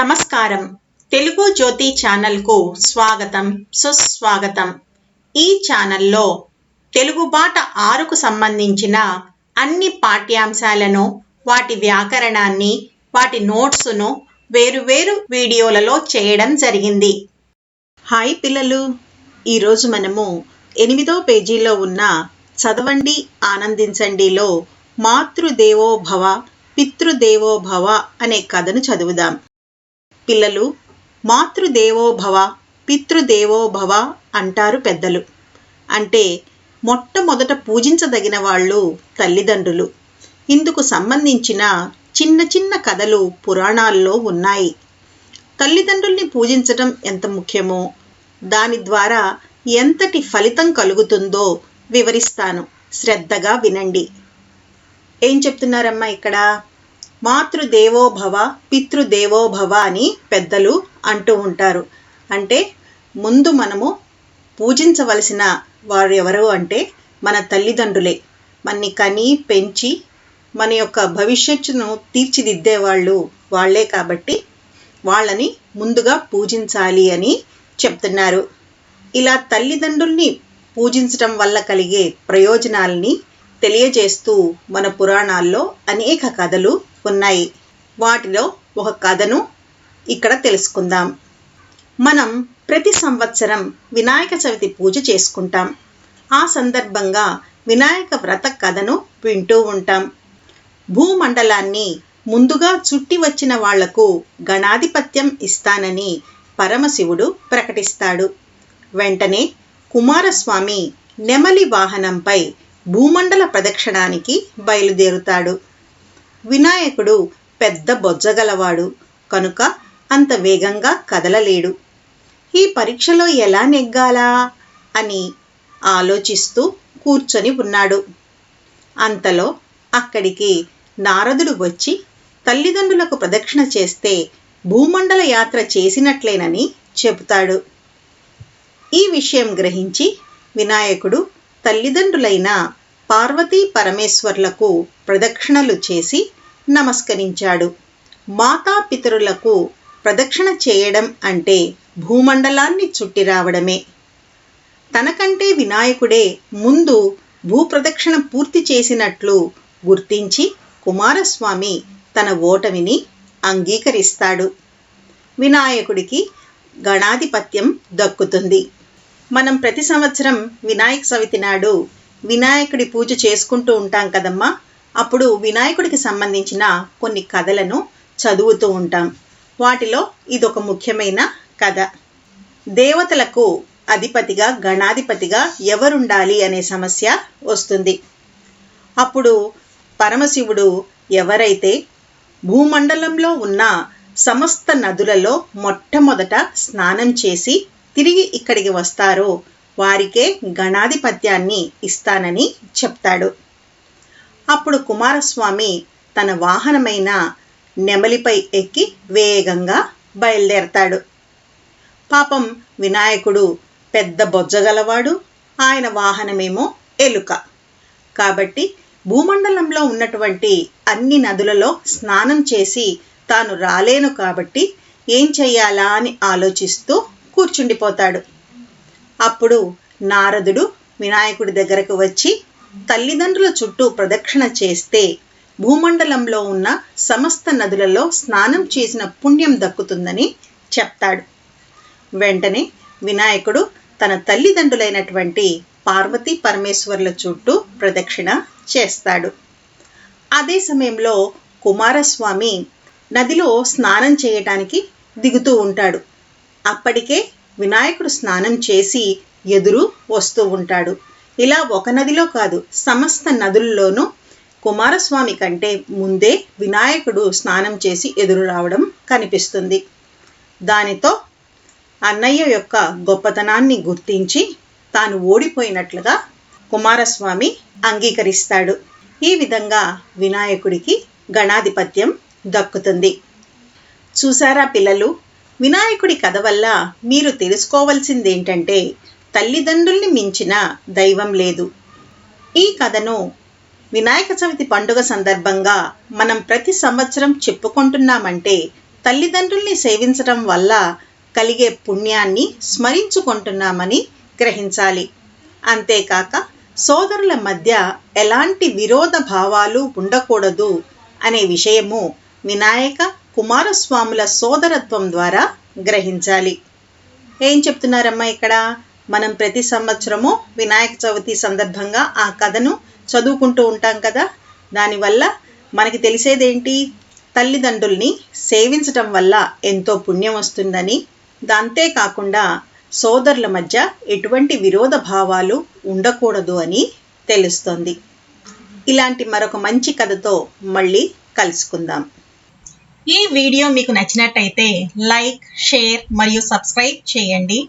నమస్కారం. తెలుగు జ్యోతి ఛానల్కు స్వాగతం సుస్వాగతం. ఈ ఛానల్లో తెలుగు బాట ఆరుకు సంబంధించిన అన్ని పాఠ్యాంశాలను వాటి వ్యాకరణాన్ని వాటి నోట్సును వేరువేరు వీడియోలలో చేయడం జరిగింది. హాయ్ పిల్లలు! ఈరోజు మనము ఎనిమిదో పేజీలో ఉన్న చదవండి ఆనందించండిలో మాతృదేవోభవ పితృదేవోభవ అనే కథను చదువుదాం. పిల్లలు మాతృదేవోభవ పితృదేవోభవ అంటారు పెద్దలు. అంటే మొట్టమొదట పూజించదగిన వాళ్ళు తల్లిదండ్రులు. ఇందుకు సంబంధించిన చిన్న చిన్న కథలు పురాణాల్లో ఉన్నాయి. తల్లిదండ్రుల్ని పూజించటం ఎంత ముఖ్యమో దాని ద్వారా ఎంతటి ఫలితం కలుగుతుందో వివరిస్తాను. శ్రద్ధగా వినండి. ఏం చెప్తున్నారమ్మా ఇక్కడ? మాతృదేవోభవ పితృదేవోభవ అని పెద్దలు అంటూ ఉంటారు. అంటే ముందు మనము పూజించవలసిన వారు ఎవరు అంటే మన తల్లిదండ్రులే. మనని కని పెంచి మన యొక్క భవిష్యత్తును తీర్చిదిద్దే వాళ్ళు వాళ్ళే కాబట్టి వాళ్ళని ముందుగా పూజించాలి అని చెప్తున్నారు. ఇలా తల్లిదండ్రుల్ని పూజించడం వల్ల కలిగే ప్రయోజనాల్ని తెలియజేస్తూ మన పురాణాల్లో అనేక కథలు ఉన్నాయి. వాటిలో ఒక కథను ఇక్కడ తెలుసుకుందాం. మనం ప్రతి సంవత్సరం వినాయక చవితి పూజ చేసుకుంటాం. ఆ సందర్భంగా వినాయక వ్రత కథను వింటూ ఉంటాం. భూమండలాన్ని ముందుగా చుట్టి వచ్చిన వాళ్ళకు గణాధిపత్యం ఇస్తానని పరమశివుడు ప్రకటిస్తాడు. వెంటనే కుమారస్వామి నెమలి వాహనంపై భూమండల ప్రదక్షిణానికి బయలుదేరుతాడు. వినాయకుడు పెద్ద బొజ్జగలవాడు కనుక అంత వేగంగా కదలలేడు. ఈ పరీక్షలో ఎలా నెగ్గాలా? అని ఆలోచిస్తూ కూర్చొని ఉన్నాడు. అంతలో అక్కడికి నారదుడు వచ్చి తల్లిదండ్రులకు ప్రదక్షిణ చేస్తే భూమండల యాత్ర చేసినట్లేనని చెబుతాడు. ఈ విషయం గ్రహించి వినాయకుడు తల్లిదండ్రులైన పార్వతీ పరమేశ్వర్లకు ప్రదక్షిణలు చేసి నమస్కరించాడు. మాతాపితరులకు ప్రదక్షిణ చేయడం అంటే భూమండలాన్ని చుట్టి రావడమే. తనకంటే వినాయకుడే ముందు భూప్రదక్షిణ పూర్తి చేసినట్లు గుర్తించి కుమారస్వామి తన ఓటమిని అంగీకరిస్తాడు. వినాయకుడికి గణాధిపత్యం దక్కుతుంది. మనం ప్రతి సంవత్సరం వినాయక చవితి నాడు వినాయకుడి పూజ చేసుకుంటూ ఉంటాం కదమ్మా. అప్పుడు వినాయకుడికి సంబంధించిన కొన్ని కథలను చదువుతూ ఉంటాం. వాటిలో ఇదొక ముఖ్యమైన కథ. దేవతలకు అధిపతిగా గణాధిపతిగా ఎవరుండాలి అనే సమస్య వస్తుంది. అప్పుడు పరమశివుడు ఎవరైతే భూమండలంలో ఉన్న సమస్త నదులలో మొట్టమొదట స్నానం చేసి తిరిగి ఇక్కడికి వస్తారో వారికే గణాధిపత్యాన్ని ఇస్తానని చెప్తాడు. అప్పుడు కుమారస్వామి తన వాహనమైన నెమలిపై ఎక్కి వేగంగా బయలుదేరతాడు. పాపం వినాయకుడు పెద్ద బొజ్జగలవాడు ఆయన వాహనమేమో ఎలుక. కాబట్టి భూమండలంలో ఉన్నటువంటి అన్ని నదులలో స్నానం చేసి తాను రాలేను కాబట్టి ఏం చెయ్యాలా అని ఆలోచిస్తూ కూర్చుండిపోతాడు. అప్పుడు నారదుడు వినాయకుడి దగ్గరకు వచ్చి తల్లిదండ్రుల చుట్టూ ప్రదక్షిణ చేస్తే భూమండలంలో ఉన్న సమస్త నదులలో స్నానం చేసిన పుణ్యం దక్కుతుందని చెప్తాడు. వెంటనే వినాయకుడు తన తల్లిదండ్రులైనటువంటి పార్వతీ పరమేశ్వర్ల చుట్టూ ప్రదక్షిణ చేస్తాడు. అదే సమయంలో కుమారస్వామి నదిలో స్నానం చేయటానికి దిగుతూ ఉంటాడు. అప్పటికే వినాయకుడు స్నానం చేసి ఎదురు వస్తూ ఉంటాడు. ఇలా ఒక నదిలో కాదు సమస్త నదుల్లోనూ కుమారస్వామి కంటే ముందే వినాయకుడు స్నానం చేసి ఎదురు రావడం కనిపిస్తుంది. దానితో అన్నయ్య యొక్క గొప్పతనాన్ని గుర్తించి తాను ఓడిపోయినట్లుగా కుమారస్వామి అంగీకరిస్తాడు. ఈ విధంగా వినాయకుడికి గణాధిపత్యం దక్కుతుంది. చూసారా పిల్లలు? వినాయకుడి కథ వల్ల మీరు తెలుసుకోవలసింది ఏంటంటే తల్లిదండ్రుల్ని మించిన దైవం లేదు. ఈ కథను వినాయక చవితి పండుగ సందర్భంగా మనం ప్రతి సంవత్సరం చెప్పుకుంటున్నామంటే తల్లిదండ్రుల్ని సేవించడం వల్ల కలిగే పుణ్యాన్ని స్మరించుకుంటున్నామని గ్రహించాలి. అంతేకాక సోదరుల మధ్య ఎలాంటి విరోధ భావాలు ఉండకూడదు అనే విషయము వినాయక కుమారస్వాముల సోదరత్వం ద్వారా గ్రహించాలి. ఏం చెప్తున్నారమ్మా ఇక్కడ? మనం ప్రతి సంవత్సరము వినాయక చవితి సందర్భంగా ఆ కథను చదువుకుంటూ ఉంటాం కదా. దానివల్ల మనకి తెలిసేదేంటి? తల్లిదండ్రుల్ని సేవించటం వల్ల ఎంతో పుణ్యం వస్తుందని. అంతేకాకుండా సోదరుల మధ్య ఎటువంటి విరోధ భావాలు ఉండకూడదు అని తెలుస్తుంది. ఇలాంటి మరొక మంచి కథతో మళ్ళీ కలుసుకుందాం. ఈ వీడియో మీకు నచ్చినట్టయితే లైక్ షేర్ మరియు సబ్స్క్రైబ్ చేయండి.